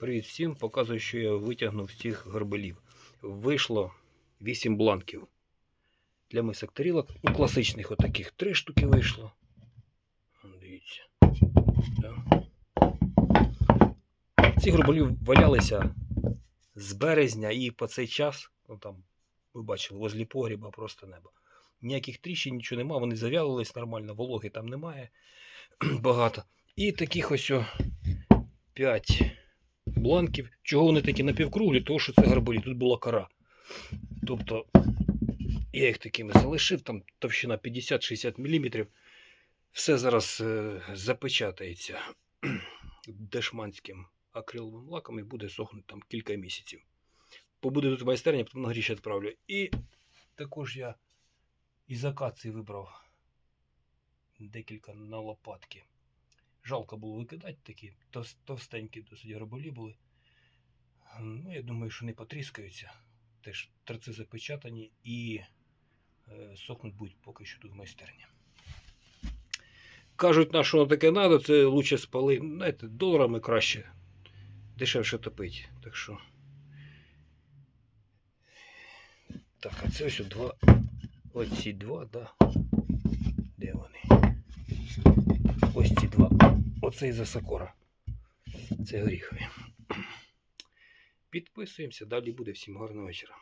Привіт всім! Показую, що я витягнув цих горбелів. Вийшло 8 бланків для мисок тарілок. У класичних отаких 3 штуки вийшло. Дивіться. Да. Ці горбелі валялися з березня і по цей час, ну там, ви бачили, возле погріба просто небо. Ніяких тріщин, нічого нема, вони зав'ялились нормально, вологи там немає багато. І таких ось 5 бланків. Чого вони такі напівкруглі? Тому що це гарбарі, тут була кора. Тобто я їх такими залишив, там товщина 50-60 мм. Все зараз е, запечатається дешманським акриловим лаком і буде сохнути там кілька місяців. Побуде тут майстерня, потім на гріш відправлю. І також я із акації вибрав декілька на лопатки. Жалко було викидати такі товстенькі досить граболі були. Ну, я думаю, що не потріскаються. Теж торці запечатані і е, сохнуть будуть поки що тут в майстерні. Кажуть, на що таке треба, це лучше спали. Знаєте, доларами краще, дешевше топить. Так що. Так, а це ось два. Оці два, да. Де вони? Ось і за Оце Сокора. Це горіхові. Підписуємося, далі буде. Всім гарного вечора.